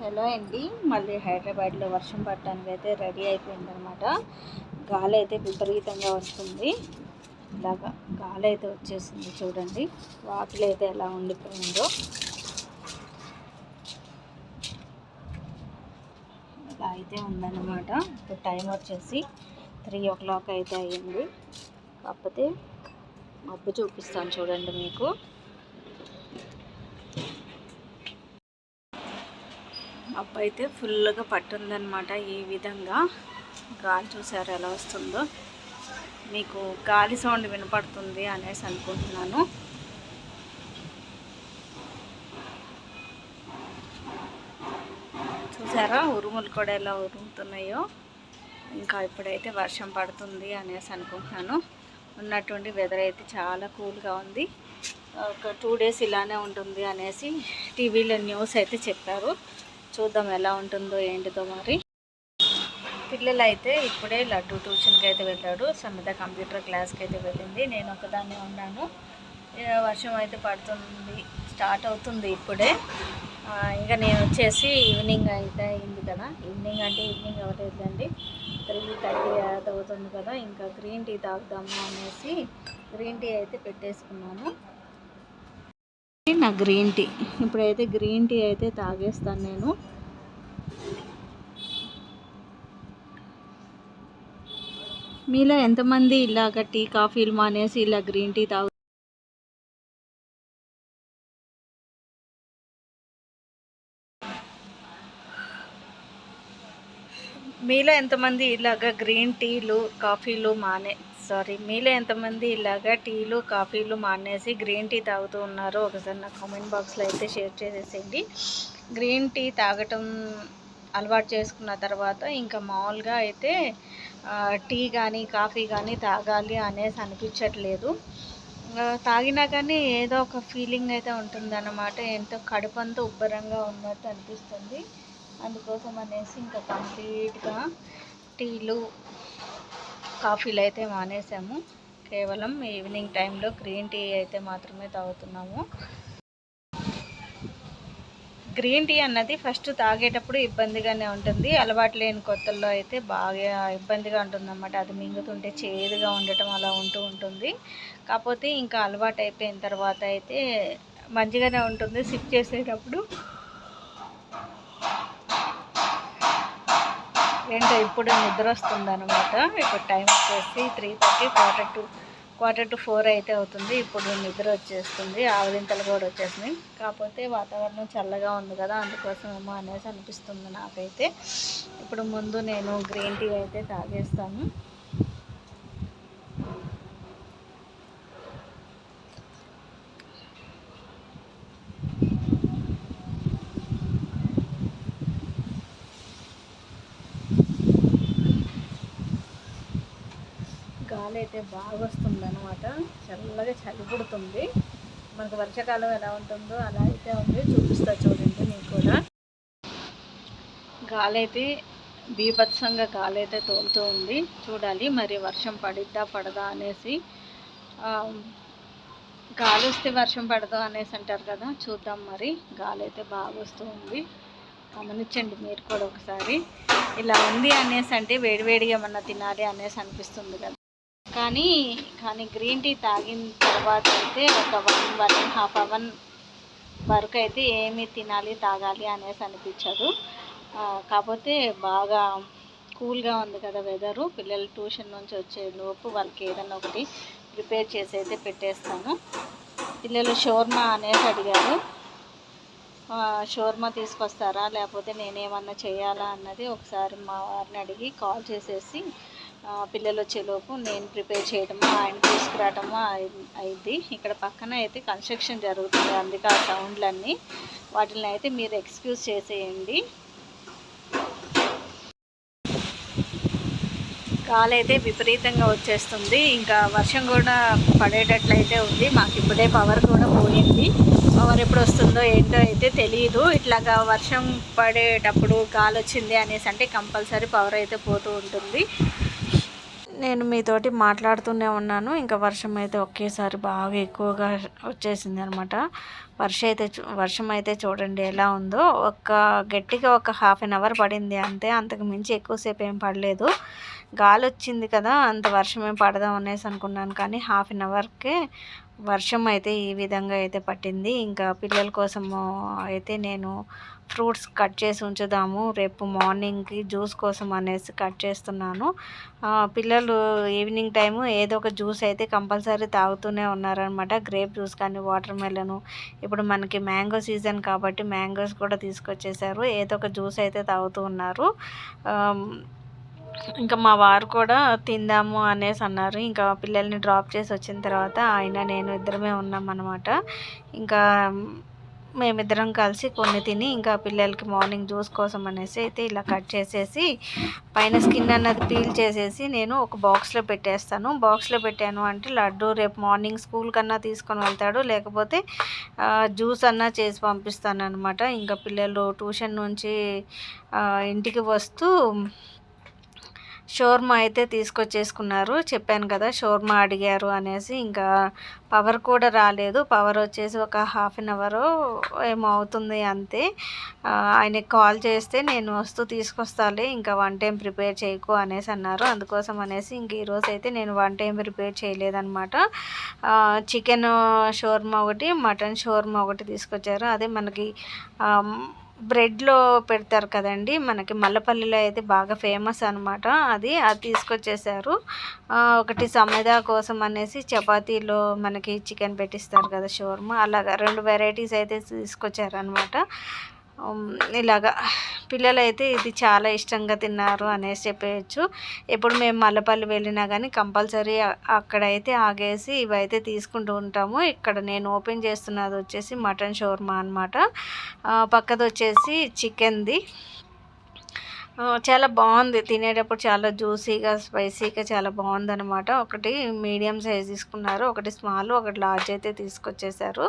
Hello అండి. మళ్ళీ హైదరాబాద్లో వర్షం పడటానికి అయితే రెడీ అయిపోయింది అనమాట గాలి అయితే విపరీతంగా వస్తుంది. ఇలాగా గాలి అయితే వచ్చేసింది చూడండి. వాకిలి అయితే ఎలా ఉండిపోయిందో. ఇలా అయితే ఉందన్నమాట. ఇప్పుడు టైం వచ్చేసి త్రీ ఓ క్లాక్ అయితే అయ్యింది. కాకపోతే మబ్బు చూపిస్తాను చూడండి మీకు. మబ్బు అయితే ఫుల్గా పట్టుందనమాట ఈ విధంగా. గాలి చూసారు ఎలా వస్తుందో? మీకు గాలి సౌండ్ వినపడుతుంది అనేసి అనుకుంటున్నాను. చూసారా ఉరుములు కూడా ఎలా ఉరుముతున్నాయో? ఇంకా ఇప్పుడైతే వర్షం పడుతుంది అనేసి అనుకుంటున్నాను. ఉన్నటువంటి వెదర్ అయితే చాలా కూల్గా ఉంది. ఒక టూ డేస్ ఇలానే ఉంటుంది అనేసి టీవీలో న్యూస్ అయితే చెప్పారు. చూద్దాం ఎలా ఉంటుందో ఏంటిదో మరి. పిల్లలు అయితే ఇప్పుడే లడ్డు ట్యూషన్కి అయితే వెళ్ళాడు. సమిత కంప్యూటర్ క్లాస్కి అయితే వెళ్ళింది. నేను ఒకదాన్ని ఉన్నాను. వర్షం అయితే పడుతుంది స్టార్ట్ అవుతుంది ఇప్పుడే. ఇంకా నేను వచ్చేసి ఈవినింగ్ అయితే అయింది కదా. ఈవినింగ్ అంటే ఈవినింగ్ అవ్వలేదండి త్రీ థర్టీ అవుతుంది కదా. ఇంకా గ్రీన్ టీ తాగుదాము అనేసి గ్రీన్ టీ అయితే పెట్టేసుకున్నాను. నా గ్రీన్ టీ. ఇప్పుడైతే గ్రీన్ టీ అయితే తాగేస్తాను నేను. మీలో ఎంతమంది ఇలాగ టీ కాఫీలు మానేసి ఇలా గ్రీన్ టీ తాగు మీలో ఎంతమంది ఇలాగ గ్రీన్ టీలు కాఫీలు మానే సారీ. మీలో ఎంతమంది ఇలాగా టీలు కాఫీలు మానేసి గ్రీన్ టీ తాగుతూ ఉన్నారో ఒకసారి నా కామెంట్ బాక్స్లో అయితే షేర్ చేసేసేయండి. గ్రీన్ టీ తాగటం అలవాటు చేసుకున్న తర్వాత ఇంకా మామూలుగా అయితే టీ కానీ కాఫీ కానీ తాగాలి అనేసి అనిపించట్లేదు. తాగినా కానీ ఏదో ఒక ఫీలింగ్ అయితే ఉంటుందన్నమాట. ఎంతో కడుపు అంతా ఉబ్బరంగా ఉన్నట్టు అనిపిస్తుంది. అందుకోసం అనేసి ఇంకా కంప్లీట్గా టీలు కాఫీలు అయితే మానేసాము. కేవలం ఈవినింగ్ టైంలో గ్రీన్ టీ అయితే మాత్రమే తాగుతున్నాము. గ్రీన్ టీ అన్నది ఫస్ట్ తాగేటప్పుడు ఇబ్బందిగానే ఉంటుంది. అలవాటు లేని కొత్తల్లో అయితే బాగా ఇబ్బందిగా ఉంటుంది అన్నమాట అది మింగుతుంటే చేదుగా ఉండటం అలా ఉంటూ ఉంటుంది. కాకపోతే ఇంకా అలవాటు అయిపోయిన తర్వాత అయితే మంచిగానే ఉంటుంది. సిప్ చేసేటప్పుడు ఏంటో ఇప్పుడు నిద్ర వస్తుంది అనమాట ఇప్పుడు టైం వచ్చేసి three thirty quarter to quarter to four అయితే అవుతుంది. ఇప్పుడు నిద్ర వచ్చేస్తుంది. ఆవలింతలు కూడా వచ్చేసినాయి. కాకపోతే వాతావరణం చల్లగా ఉంది కదా అందుకోసం ఏమో అనేసి అనిపిస్తుంది నాకైతే. ఇప్పుడు ముందు నేను గ్రీన్ టీ అయితే తాగేస్తాను. గాలి అయితే బాగా వస్తుంది అనమాట చల్లగా చలి పుడుతుంది మనకు వర్షాకాలం ఎలా ఉంటుందో అలా అయితే ఉంది. చూపిస్తా చూడండి మీకు కూడా. గాలి అయితే బీభత్సంగా గాలి అయితే తోలుతూ ఉంది. చూడాలి మరి వర్షం పడిద్దా పడదా అనేసి. గాలి వస్తే వర్షం పడదా అనేసి అంటారు కదా చూద్దాం మరి. గాలి అయితే బాగా వస్తూ ఉంది. గమనించండి మీరు కూడా ఒకసారి. ఇలా ఉంది అనేసి అంటే వేడివేడిగా ఏమన్నా తినాలి అనేసి అనిపిస్తుంది కదా. కానీ కానీ గ్రీన్ టీ తాగిన తర్వాత అయితే ఒక one one and half hour వరకు అయితే ఏమి తినాలి తాగాలి అనేసి అనిపించదు. కాకపోతే బాగా కూల్గా ఉంది కదా వెదరు. పిల్లలు ట్యూషన్ నుంచి వచ్చే లోపు వాళ్ళకి ఏదైనా ఒకటి ప్రిపేర్ చేసి అయితే పెట్టేస్తాను. పిల్లలు షోర్మా అనేసి అడిగారు. షోర్మా తీసుకొస్తారా? లేకపోతే నేనేమన్నా చేయాలా అన్నది ఒకసారి మా వారిని అడిగి కాల్ చేసేసి పిల్లలు వచ్చేలోపు నేను ప్రిపేర్ చేయడము ఆయన తీసుకురావటము అయింది. ఇక్కడ పక్కన అయితే కన్స్ట్రక్షన్ జరుగుతుంది. అందుకే ఆ సౌండ్లన్నీ వాటిని అయితే మీరు ఎక్స్క్యూజ్ చేసేయండి. గాలి అయితే విపరీతంగా వచ్చేస్తుంది. ఇంకా వర్షం కూడా పడేటట్లయితే ఉంది. మాకు ఇప్పుడే పవర్ కూడా పోయింది. పవర్ ఎప్పుడు వస్తుందో ఏంటో అయితే తెలియదు ఇట్లాగా వర్షం పడేటప్పుడు గాలి వచ్చింది అనేసి అంటే కంపల్సరీ పవర్ అయితే పోతూ ఉంటుంది. నేను మీతోటి మాట్లాడుతూనే ఉన్నాను. ఇంకా వర్షం అయితే ఒకేసారి బాగా ఎక్కువగా వచ్చేసింది అనమాట వర్షం అయితే వర్షం అయితే చూడండి ఎలా ఉందో. ఒక గట్టిగా ఒక హాఫ్ అన్ అవర్ పడింది అంతే. అంతకు మించి ఎక్కువసేపు ఏం పడలేదు. గాలి వచ్చింది కదా అంత వర్షం ఏం పడదాం అనేసి అనుకున్నాను. కానీ హాఫ్ అన్ అవర్కే వర్షం అయితే ఈ విధంగా అయితే పట్టింది. ఇంకా పిల్లల కోసము అయితే నేను ఫ్రూట్స్ కట్ చేసి ఉంచుదాము రేపు మార్నింగ్కి జ్యూస్ కోసం అనేసి కట్ చేస్తున్నాను. పిల్లలు ఈవినింగ్ టైము ఏదో ఒక జ్యూస్ అయితే కంపల్సరీ తాగుతూనే ఉన్నారనమాట గ్రేప్ జ్యూస్ కానీ వాటర్ మెలను. ఇప్పుడు మనకి మ్యాంగో సీజన్ కాబట్టి మ్యాంగోస్ కూడా తీసుకొచ్చేసారు ఏదో ఒక జ్యూస్ అయితే తాగుతూ ఉన్నారు. ఇంకా మా వారు కూడా తిందాము అనేసి అన్నారు. ఇంకా పిల్లల్ని డ్రాప్ చేసి వచ్చిన తర్వాత ఆయన నేను ఇద్దరమే ఉన్నాం అనమాట ఇంకా మేమిద్దరం కలిసి కొన్ని తిని ఇంకా పిల్లలకి మార్నింగ్ జ్యూస్ కోసం అనేసి అయితే ఇలా కట్ చేసేసి పైన స్కిన్ అన్నది పీల్ చేసేసి నేను ఒక బాక్స్లో పెట్టేస్తాను. బాక్స్లో పెట్టాను అంటే లడ్డు రేపు మార్నింగ్ స్కూల్ కన్నా తీసుకొని వెళ్తాడు. లేకపోతే జ్యూస్ అన్నా చేసి పంపిస్తాను అనమాట ఇంకా పిల్లలు ట్యూషన్ నుంచి ఇంటికి వస్తూ షోర్మా అయితే తీసుకొచ్చేసుకున్నారు. చెప్పాను కదా షోర్మా అడిగారు అనేసి ఇంకా పవర్ కూడా రాలేదు. పవర్ వచ్చేసి ఒక హాఫ్ అన్ అవర్ ఏమో అవుతుంది అంతే. ఆయనకి కాల్ చేస్తే నేను వస్తూ తీసుకొస్తాలే ఇంకా వన్ టైం ప్రిపేర్ చేయకు అనేసి అన్నారు. అందుకోసం అనేసి ఇంక ఈరోజు అయితే నేను వన్ టైం ప్రిపేర్ చేయలేదన్నమాట. చికెన్ షోర్మా ఒకటి మటన్ షోర్మా ఒకటి తీసుకొచ్చారు. అదే మనకి బ్రెడ్లో పెడతారు కదండి. మనకి మల్లపల్లిలో అయితే బాగా ఫేమస్ అనమాట అది. అది తీసుకొచ్చేసారు. ఒకటి సమేదా కోసం అనేసి చపాతీలో మనకి చికెన్ పెట్టిస్తారు కదా షోర్మా అలాగా రెండు వెరైటీస్ అయితే తీసుకొచ్చారనమాట ఇలాగా పిల్లలు అయితే ఇది చాలా ఇష్టంగా తిన్నారు అనేసి చెప్పేయచ్చు. ఎప్పుడు మేము మల్లపల్లి వెళ్ళినా కానీ కంపల్సరీ అక్కడైతే ఆగేసి ఇవైతే తీసుకుంటూ ఉంటాము. ఇక్కడ నేను ఓపెన్ చేస్తున్నది వచ్చేసి మటన్ షోర్మా అనమాట పక్కది వచ్చేసి చికెన్ది. చాలా బాగుంది. తినేటప్పుడు చాలా జ్యూసీగా స్పైసీగా చాలా బాగుందనమాట ఒకటి మీడియం సైజ్ తీసుకున్నారు ఒకటి స్మాల్ ఒకటి లార్జ్ అయితే తీసుకొచ్చేసారు.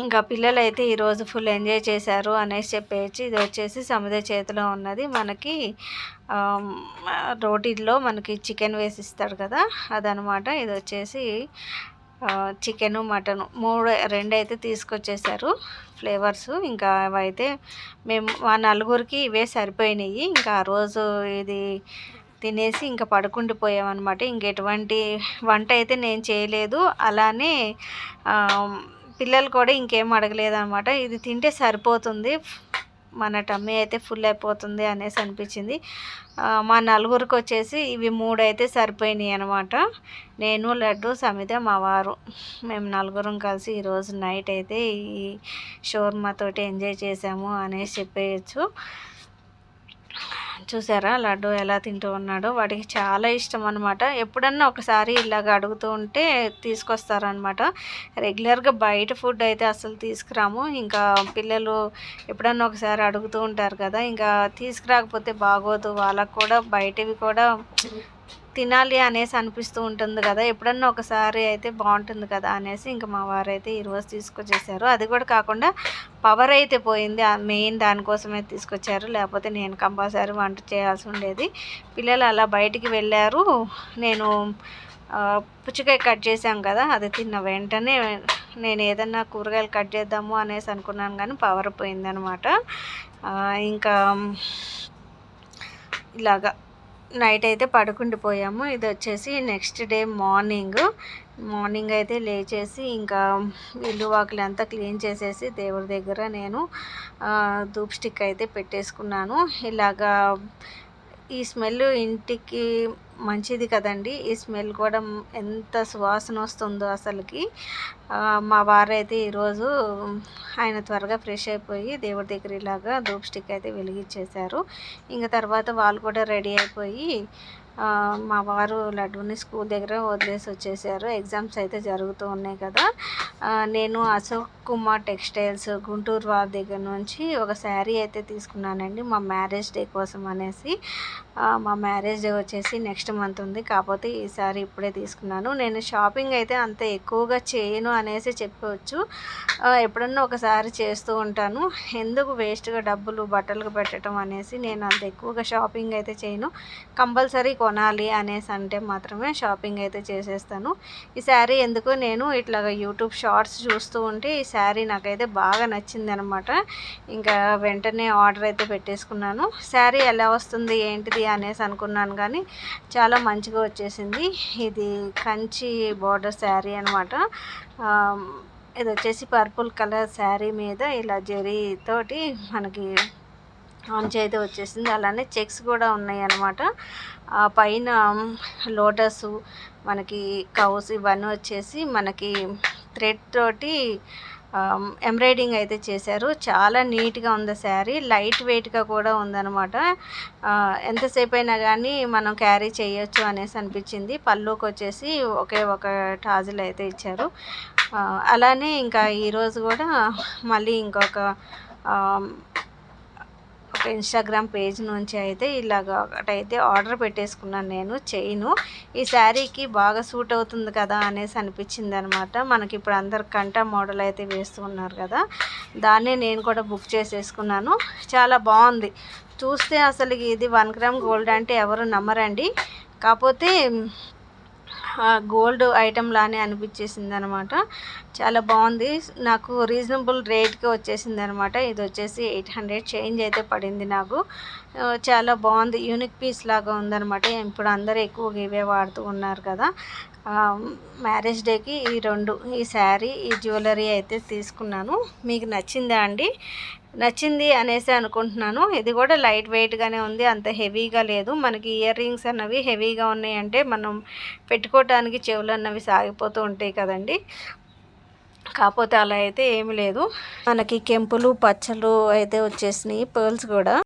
ఇంకా పిల్లలు అయితే ఈరోజు ఫుల్ ఎంజాయ్ చేశారు అనేసి చెప్పేసి ఇది వచ్చేసి సముద్ర చేతిలో ఉన్నది. మనకి రోటీల్లో మనకి చికెన్ వేసి ఇస్తాడు కదా అదనమాట. ఇది వచ్చేసి చికెను మటను మూడు రెండు అయితే తీసుకొచ్చేసారు ఫ్లేవర్స్. ఇంకా అవైతే మేము మా నలుగురికి ఇవే సరిపోయినాయి. ఇంకా ఆ రోజు ఇది తినేసి ఇంకా పడుకుండిపోయామన్నమాట ఇంకెటువంటి వంట అయితే నేను చేయలేదు. అలానే పిల్లలు కూడా ఇంకేం అడగలేదు అనమాట ఇది తింటే సరిపోతుంది. మన టమ్మీ అయితే ఫుల్ అయిపోతుంది అనేసి అనిపించింది. మా నలుగురికి వచ్చేసి ఇవి మూడు అయితే సరిపోయినాయి అనమాట నేను లడ్డు సమిత మా వారు. మేము నలుగురం కలిసి ఈరోజు నైట్ అయితే ఈ షోర్మాతోటి ఎంజాయ్ చేసాము అనేసి చెప్పేయచ్చు. చూసారా లడ్డు ఎలా తింటూ ఉన్నాడో? వాడికి చాలా ఇష్టం అనమాట ఎప్పుడన్నా ఒకసారి ఇలాగ అడుగుతూ ఉంటే తీసుకొస్తారనమాట రెగ్యులర్గా బయట ఫుడ్ అయితే అసలు తీసుకురాము. ఇంకా పిల్లలు ఎప్పుడన్నా ఒకసారి అడుగుతూ ఉంటారు కదా ఇంకా తీసుకురాకపోతే బాగోదు. వాళ్ళకు కూడా బయటవి కూడా తినాలి అనేసి అనిపిస్తూ ఉంటుంది కదా. ఎప్పుడన్నా ఒకసారి అయితే బాగుంటుంది కదా అనేసి ఇంకా మా వారైతే ఈరోజు తీసుకొచ్చేసారు. అది కూడా కాకుండా పవర్ అయితే పోయింది. మెయిన్ దానికోసమే తీసుకొచ్చారు. లేకపోతే నేను కంపల్సరీ వంట చేయాల్సి ఉండేది. పిల్లలు అలా బయటికి వెళ్ళారు. నేను పుచ్చకాయ కట్ చేసాం కదా అది తిన్న వెంటనే నేను ఏదన్నా కూరగాయలు కట్ చేద్దాము అనేసి అనుకున్నాను కానీ పవర్ పోయిందనమాట. ఇంకా ఇలాగా నైట్ అయితే పడుకుండిపోయాము ఇది వచ్చేసి నెక్స్ట్ డే మార్నింగ్. మార్నింగ్ అయితే లేచేసి ఇంకా ఇల్లు వాకిలి అంతా క్లీన్ చేసేసి దేవుడి దగ్గర నేను ధూప్ స్టిక్ అయితే పెట్టేసుకున్నాను. ఇలాగా ఈ స్మెల్ ఇంటికి మంచిది కదండి. ఈ స్మెల్ కూడా ఎంత సువాసన వస్తుందో అసలుకి. మా వారైతే ఈరోజు ఆయన త్వరగా ఫ్రెష్ అయిపోయి దేవుడి దగ్గర ఇలాగా ధూప్ స్టిక్ అయితే వెలిగించేశారు. ఇంకా తర్వాత వాళ్ళు కూడా రెడీ అయిపోయి మా వారు లడ్డూని స్కూల్ దగ్గర వదిలేసి వచ్చేసారు. ఎగ్జామ్స్ అయితే జరుగుతూ ఉన్నాయి కదా. నేను అశోక్ కుమార్ టెక్స్టైల్స్ గుంటూరు వారి దగ్గర నుంచి ఒక శారీ అయితే తీసుకున్నానండి. మా మ్యారేజ్ డే కోసం అనేసి. మా మ్యారేజ్ డే వచ్చేసి నెక్స్ట్ మంత్ ఉంది. కాకపోతే ఈ శారీ ఇప్పుడే తీసుకున్నాను. నేను షాపింగ్ అయితే అంత ఎక్కువగా చేయను అనేసి చెప్పవచ్చు ఎప్పుడన్నా ఒకసారి చేస్తూ ఉంటాను. ఎందుకు వేస్ట్గా డబ్బులు బట్టలకు పెట్టడం అనేసి నేను అంత ఎక్కువగా షాపింగ్ అయితే చేయను. కంపల్సరీ కొనాలి అనేసి అంటే మాత్రమే షాపింగ్ అయితే చేసేస్తాను. ఈ శారీ ఎందుకు నేను ఇట్లాగ యూట్యూబ్ షార్ట్స్ చూస్తూ ఉంటే ఈ శారీ నాకైతే బాగా నచ్చింది అనమాట ఇంకా వెంటనే ఆర్డర్ అయితే పెట్టేసుకున్నాను. శారీ ఎలా వస్తుంది ఏంటిది అనేసి అనుకున్నాను కానీ చాలా మంచిగా వచ్చేసింది. ఇది కంచి బార్డర్ శారీ అనమాట. ఇది వచ్చేసి పర్పుల్ కలర్ శారీ మీద ఇలా జరీ తోటి మనకి ఆంచి అయితే వచ్చేసింది. అలానే చెక్స్ కూడా ఉన్నాయి అన్నమాట ఆ పైన లోటస్ మనకి కౌస్ ఇవన్నీ వచ్చేసి మనకి థ్రెడ్ తోటి ఎంబ్రాయిడింగ్ అయితే చేశారు. చాలా నీట్గా ఉంది శారీ. లైట్ వెయిట్గా కూడా ఉందన్నమాట. ఎంతసేపు అయినా కానీ మనం క్యారీ చేయొచ్చు అనేసి అనిపించింది. పళ్ళుకి వచ్చేసి ఒకే ఒక టాజులు అయితే ఇచ్చారు. అలానే ఇంకా ఈరోజు కూడా మళ్ళీ ఇంకొక ఇన్స్టాగ్రామ్ పేజ్ నుంచి అయితే ఇలాగ ఒకటైతే ఆర్డర్ పెట్టేసుకున్నాను నేను చైను ఈ శారీకి బాగా సూట్ అవుతుంది కదా అనేసి అనిపించింది అనమాట మనకి ఇప్పుడు అందరు కంట మోడల్ అయితే వేస్తూ ఉన్నారు కదా దాన్నే నేను కూడా బుక్ చేసేసుకున్నాను. చాలా బాగుంది. చూస్తే అసలు ఇది వన్ గ్రామ్ గోల్డ్ అంటే ఎవరు నమ్మరండి. కాకపోతే గోల్డ్ ఐటెం లానే అనిపించేసింది అనమాట చాలా బాగుంది. నాకు రీజనబుల్ రేట్కి వచ్చేసింది అనమాట ఇది వచ్చేసి ఎయిట్ హండ్రెడ్ చేంజ్ అయితే పడింది నాకు. చాలా బాగుంది. యూనిక్ పీస్ లాగా ఉందనమాట. ఇప్పుడు అందరూ ఎక్కువగా ఇవే వాడుతూ ఉన్నారు కదా. మ్యారేజ్ డేకి ఈ రెండు ఈ శారీ ఈ జ్యువెలరీ అయితే తీసుకున్నాను. మీకు నచ్చిందా అండి? నచ్చింది అనేసి అనుకుంటున్నాను. ఇది కూడా లైట్ వెయిట్గానే ఉంది అంత హెవీగా లేదు. మనకి ఇయర్ రింగ్స్ అన్నవి హెవీగా ఉన్నాయంటే మనం పెట్టుకోవటానికి చెవులు అన్నవి సాగిపోతూ ఉంటాయి కదండి. కాకపోతే అలా అయితే ఏమీ లేదు. మనకి కెంపులు పచ్చలు అయితే వచ్చేసినాయి పర్ల్స్ కూడా.